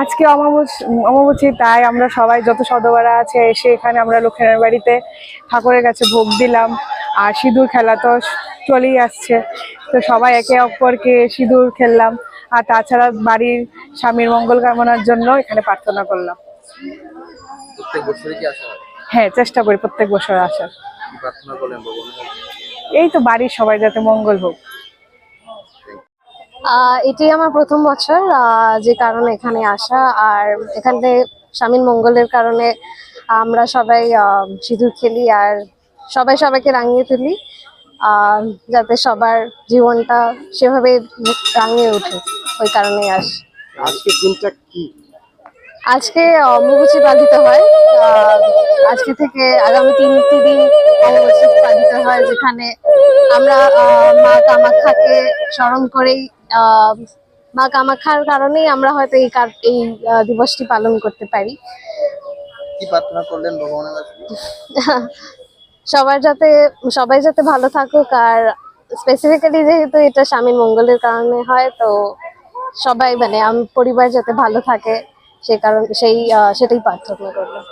আজকে অমাবস্যা অমাবস্যা তাই আমরা সবাই যত সদবারা আছে এসে এখানে আমরা লক্ষ্মীনারায়ণ বাড়িতে ঠাকুরের কাছে ভোগ দিলাম। আর সিঁদুর খেলা তো চলেই আসছে। তো সবাই একে অপরকে সিঁদুর খেললাম। আর তাছাড়া বাড়ির স্বামীর মঙ্গল কামনার জন্য এখানে প্রার্থনা করলাম। হয়? চেষ্টা করি প্রত্যেক বছর আসার? এই তো বাড়ির সবাই যাতে মঙ্গল হোক। এটি আমার প্রথম বছর যে কারণে এখানে আসা। আর এখানে স্বামীর মঙ্গলের কারণে আমরা সবাই সিঁদুর খেলি আর সবাই সবাইকে রাঙিয়ে তুলি যাতে সবার জীবনটা সেভাবে রাঙিয়ে ওঠে ওই কারণেই আসি। আজকের দিনটা কি? আজকে অম্বুবাচী পালিত হয় আজকে থেকে আগামী তিনটি দিন অম্বুবাচী পালিত হয় যেখানে আমরা মা কামাখ্যাকে স্মরণ করেই মা কামাখ্যার কারণেই আমরা হয়তো এই কার- এই দিবসটি পালন করতে পারি। কি প্রার্থনা করলেন ভগবানের কাছে? সবার যাতে সবাই যাতে ভালো থাকুক আর স্পেসিফিক্যালি যেহেতু এটা স্বামীর মঙ্গলের কারণে হয় তো সবাই মানে আম- পরিবার যাতে ভালো থাকে সে কারণ সেই সেটাই প্রার্থনা করলাম।